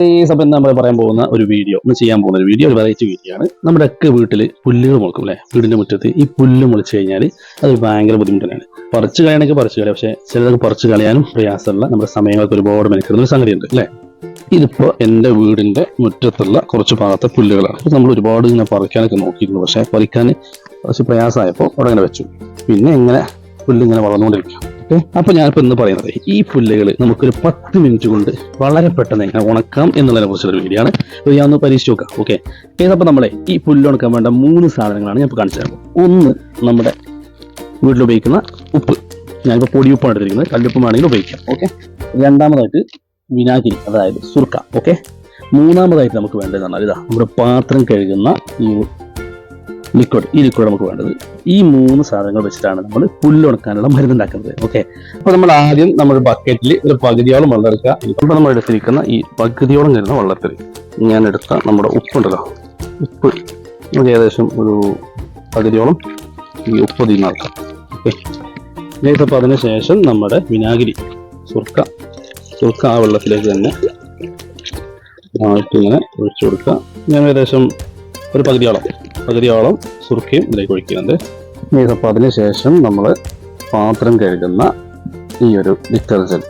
സമയത്ത് നമ്മൾ പറയാൻ പോകുന്ന ഒരു വീഡിയോ ഒന്ന് ചെയ്യാൻ പോകുന്ന ഒരു വീഡിയോ ഒരു വെറൈറ്റി വീഡിയോ ആണ്. നമ്മുടെ ഒക്കെ വീട്ടിൽ പുല്ലുകൾ മുളക്കും അല്ലേ? വീടിന്റെ മുറ്റത്ത് ഈ പുല്ല് മുളിച്ചു കഴിഞ്ഞാൽ അത് ഭയങ്കര ബുദ്ധിമുട്ട് തന്നെയാണ് പറിച്ചു കളയാനൊക്കെ പറിച്ചു കളയാം പക്ഷേ ചിലതൊക്കെ പറിച്ചു കളയാനും പ്രയാസമുള്ള നമ്മുടെ സമയങ്ങൾക്ക് ഒരുപാട് മെനക്കെടുന്ന ഒരു സംഗതിയുണ്ട് അല്ലേ? ഇതിപ്പോ എന്റെ വീടിന്റെ മുറ്റത്തുള്ള കുറച്ച് ഭാഗത്തെ പുല്ലുകളാണ്. അപ്പോൾ നമ്മൾ ഒരുപാട് ഇങ്ങനെ പറിക്കാനൊക്കെ നോക്കിയിരുന്നു പക്ഷേ പറിക്കാൻ കുറച്ച് പ്രയാസമായപ്പോൾ അവിടെ വെച്ചു. പിന്നെ ഇങ്ങനെ പുല്ല് ഇങ്ങനെ വളർന്നുകൊണ്ടിരിക്കും ഓക്കെ അപ്പൊ ഞാനിപ്പോ ഇന്ന് പറയുന്നത് ഈ പുല്ലുകൾ നമുക്കൊരു പത്ത് മിനിറ്റ് കൊണ്ട് വളരെ പെട്ടെന്ന് എങ്ങനെ ഉണക്കാം എന്നുള്ളതിനെ കുറിച്ചുള്ള വീഡിയോ ആണ്. ഇത് ഞാൻ ഒന്ന് പരീക്ഷിച്ച് നോക്കാം. ഓക്കെ ഏതപ്പോൾ നമ്മളെ ഈ പുല്ല് ഉണക്കാൻ വേണ്ട മൂന്ന് സാധനങ്ങളാണ് ഞാൻ ഇപ്പോൾ കാണിച്ചു തരുന്നത് ഒന്ന് നമ്മുടെ വീട്ടിൽ ഉപയോഗിക്കുന്ന ഉപ്പ്. ഞാനിപ്പോൾ പൊടി ഉപ്പാണ് എടുത്തിരിക്കുന്നത്. കല്ലുപ്പും വേണമെങ്കിൽ ഉപയോഗിക്കാം. ഓക്കെ രണ്ടാമതായിട്ട് വിനാഗിരി അതായത് സുർക്ക. ഓക്കെ മൂന്നാമതായിട്ട് നമുക്ക് വേണ്ടത് പറഞ്ഞാൽ ഇതാ നമ്മുടെ പാത്രം കഴുകുന്ന ഈ ലിക്വിഡ് ഈ ലിക്വിഡ് നമുക്ക് വേണ്ടത്. ഈ മൂന്ന് സാധനങ്ങൾ വെച്ചിട്ടാണ് നമ്മൾ പുല്ല് ഉണക്കാനുള്ള മരുന്ന് ഉണ്ടാക്കുന്നത് ഓക്കെ അപ്പോൾ നമ്മൾ ആദ്യം നമ്മുടെ ബക്കറ്റിൽ ഒരു പകുതിയോളം വെള്ളം എടുക്കുക. നമ്മൾ എടുത്തിരിക്കുന്ന ഈ പകുതിയോളം വരുന്ന വെള്ളത്തിൽ ഞാൻ എടുത്ത നമ്മുടെ ഉപ്പുണ്ടല്ലോ. ഉപ്പ്. നമുക്ക് ഏകദേശം ഒരു പകുതിയോളം ഈ ഉപ്പ് തീർന്നാക്കാം ഓക്കെ അപ്പോൾ അതിന് ശേഷം നമ്മുടെ വിനാഗിരി സുർക്ക. സുർക്ക ആ വെള്ളത്തിലേക്ക് തന്നെ ഇങ്ങനെ ഒഴിച്ചു കൊടുക്കുക. ഞാൻ ഏകദേശം ഒരു പകുതിയോളം പകുതിയോളം സുർക്കയും ഇതിലേക്ക് ഒഴിക്കുന്നുണ്ട്. അപ്പോൾ അതിന് ശേഷം നമ്മൾ പാത്രം കഴുകുന്ന ഈ ഒരു ഡിറ്റർജന്റ്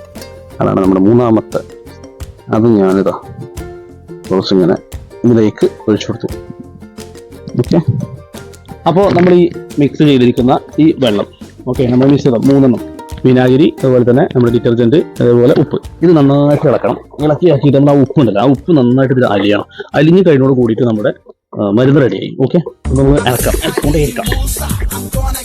അതാണ് നമ്മുടെ മൂന്നാമത്തെ. അത് ഞാനിതാ കുറച്ചിങ്ങനെ ഇതിലേക്ക് ഒഴിച്ചു കൊടുത്തു. ഓക്കെ? അപ്പോൾ നമ്മൾ ഈ മിക്സ് ചെയ്തിരിക്കുന്ന ഈ വെള്ളം ഓക്കെ നമ്മൾ മിക്സ് ചെയ്ത മൂന്നെണ്ണം വിനാഗിരി അതുപോലെ തന്നെ നമ്മുടെ ഡിറ്റർജന്റ് അതുപോലെ ഉപ്പ്. ഇത് നന്നായിട്ട് ഇളക്കണം. ഇളക്കി ആക്കിയിട്ട് നമ്മൾ ആ ഉപ്പ് ഉണ്ടല്ലോ ആ ഉപ്പ് നന്നായിട്ട് ഇത് അലിയണം. അലിഞ്ഞ് കഴിഞ്ഞോട് കൂടിയിട്ട് നമ്മുടെ മരുന്ന് റെഡിയായി ഓക്കെ നമ്മൾ it out.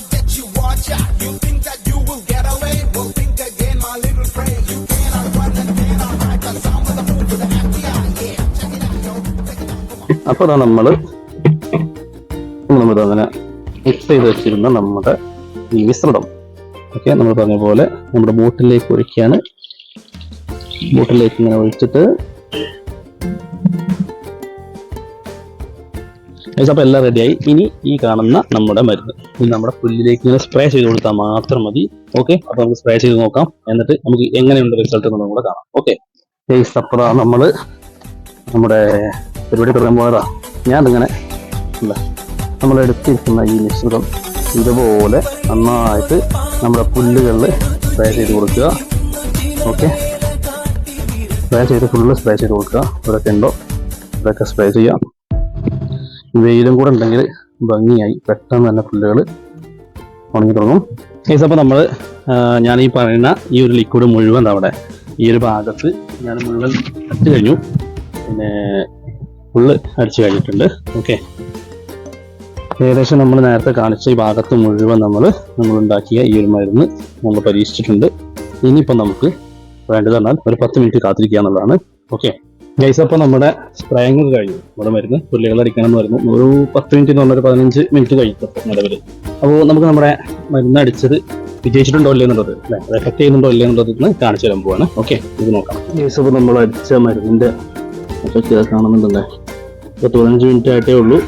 അപ്പോൾ അതാ നമ്മൾ നമ്മളിത് അങ്ങനെ മിക്സ് ചെയ്ത് വെച്ചിരുന്ന നമ്മുടെ ഈ മിശ്രിതം ഓക്കെ നമ്മൾ പറഞ്ഞ പോലെ നമ്മുടെ ബോട്ടിലേക്ക് ഒഴിക്കാണ് ബോട്ടിലേക്ക് ഇങ്ങനെ ഒഴിച്ചിട്ട് അപ്പോൾ എല്ലാം റെഡിയായി ഇനി ഈ കാണുന്ന നമ്മുടെ മരുന്ന്. ഇനി നമ്മുടെ പുല്ലിലേക്ക് ഇങ്ങനെ സ്പ്രേ ചെയ്ത് കൊടുത്താൽ മാത്രം മതി. ഓക്കെ അപ്പോൾ നമുക്ക് സ്പ്രേ ചെയ്ത് നോക്കാം. എന്നിട്ട് നമുക്ക് എങ്ങനെയുണ്ട് റിസൾട്ട് എന്നുള്ളത് കൂടെ കാണാം. ഓക്കെ അപ്പോൾ നമ്മൾ നമ്മുടെ പരിപാടി തുടങ്ങാൻ പോയതാ. ഞാനിങ്ങനെ നമ്മൾ എടുത്തിരിക്കുന്ന ഈ മിശ്രിതം ഇതുപോലെ നന്നായിട്ട് നമ്മുടെ പുല്ലുകളിൽ സ്പ്രേ ചെയ്ത് കൊടുക്കുക. ഓക്കെ സ്പ്രേ ചെയ്ത് ഫുള്ള് സ്പ്രേ ചെയ്ത് കൊടുക്കുക. ഇവിടെയൊക്കെ ഉണ്ടോ? ഇവിടെയൊക്കെ സ്പ്രേ ചെയ്യാം. വെയിലും കൂടെ ഉണ്ടെങ്കിൽ ഭംഗിയായി പെട്ടെന്ന് തന്നെ പുല്ലുകൾ ഉണങ്ങി തുടങ്ങും. കേസ് അപ്പോൾ നമ്മൾ ഞാൻ ഈ പറയുന്ന ഈ ഒരു ലിക്വിഡ് മുഴുവൻ അവിടെ ഈ ഒരു ഭാഗത്ത് ഞാൻ മുഴുവൻ അടിച്ചു കഴിഞ്ഞു. പിന്നെ ഫുള്ള് അടിച്ചു കഴിഞ്ഞിട്ടുണ്ട്. ഓക്കെ ഏകദേശം നമ്മൾ നേരത്തെ കാണിച്ച ഈ ഭാഗത്ത് മുഴുവൻ നമ്മൾ നമ്മൾ ഉണ്ടാക്കിയ ഈ ഒരു മരുന്ന് നമ്മൾ പരീക്ഷിച്ചിട്ടുണ്ട്. ഇനിയിപ്പോൾ നമുക്ക് വേണ്ടത് പറഞ്ഞാൽ ഒരു പത്ത് മിനിറ്റ് കാത്തിരിക്കുക എന്നുള്ളതാണ്. ഓക്കെ ഗൈസ് അപ്പോൾ നമ്മുടെ സ്പ്രേയിങ് കഴിഞ്ഞു. നമ്മുടെ മരുന്ന് എന്ന് പറയുന്നു ഒരു പത്ത് മിനിറ്റ് എന്ന് പറഞ്ഞാൽ ഒരു പതിനഞ്ച് മിനിറ്റ് കഴിക്കും നിലവിൽ അപ്പോൾ നമുക്ക് നമ്മുടെ മരുന്ന് അടിച്ചത് വിജയിച്ചിട്ടുണ്ടോ ഇല്ലേ എന്നുള്ളത് അല്ലെ? എഫക്ട് ചെയ്യുന്നുണ്ടോ ഇല്ലേ എന്നുള്ളത് കാണിച്ചു തരാൻ പോവാണ്. ഓക്കെ ഇത് നോക്കാം. ഗൈസ് അപ്പോൾ നമ്മൾ അടിച്ച മരുന്നിന്റെ എഫക്റ്റ് കാണുന്നുണ്ടല്ലേ? പത്ത് പതിനഞ്ച് മിനിറ്റ് ആയിട്ടേ ഉള്ളൂ.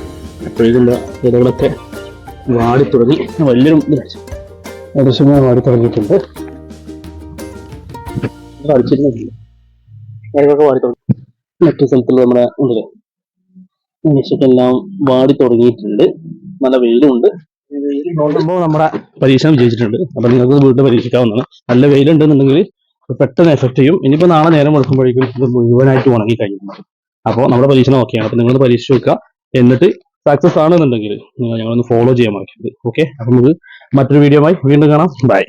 അപ്പോഴേക്കും എന്താ ഇലകളൊക്കെ വാടി തുടങ്ങി. വലിയൊരു ഏകദേശം വാടി തുടങ്ങിയിട്ടുണ്ട്. അടിച്ചിരുന്നില്ല ഇലകളൊക്കെ വാടി തുടങ്ങി. മറ്റു സ്ഥലത്തുള്ള നമ്മുടെ ഉണ്ടല്ലേ. എല്ലാം വാടി തുടങ്ങിയിട്ടുണ്ട്. നല്ല വെയിലുണ്ട്. നോക്കുമ്പോൾ നമ്മുടെ പരീക്ഷ വിജയിച്ചിട്ടുണ്ട്. അപ്പൊ നിങ്ങൾക്ക് വീട്ടിൽ പരീക്ഷിക്കാവുന്നതാണ്. നല്ല വെയിലുണ്ടെന്നുണ്ടെങ്കിൽ പെട്ടെന്ന് എഫക്ട് ചെയ്യും. ഇനിയിപ്പോ നാളെ നേരം കൊടുക്കുമ്പോഴേക്കും ഇത് മുഴുവനായിട്ട് ഉണങ്ങി കഴിഞ്ഞിട്ടുണ്ട് അപ്പോൾ നമ്മുടെ പരീക്ഷണം ഓക്കെയാണ്. അപ്പൊ നിങ്ങൾ പരീക്ഷ വെക്കുക എന്നിട്ട് സക്സസ് ആണെന്നുണ്ടെങ്കിൽ നിങ്ങൾ ഞങ്ങളൊന്ന് ഫോളോ ചെയ്യാൻ മറക്കരുത്. ഓക്കെ അപ്പൊ നമുക്ക് മറ്റൊരു വീഡിയോ വീണ്ടും കാണാം. ബൈ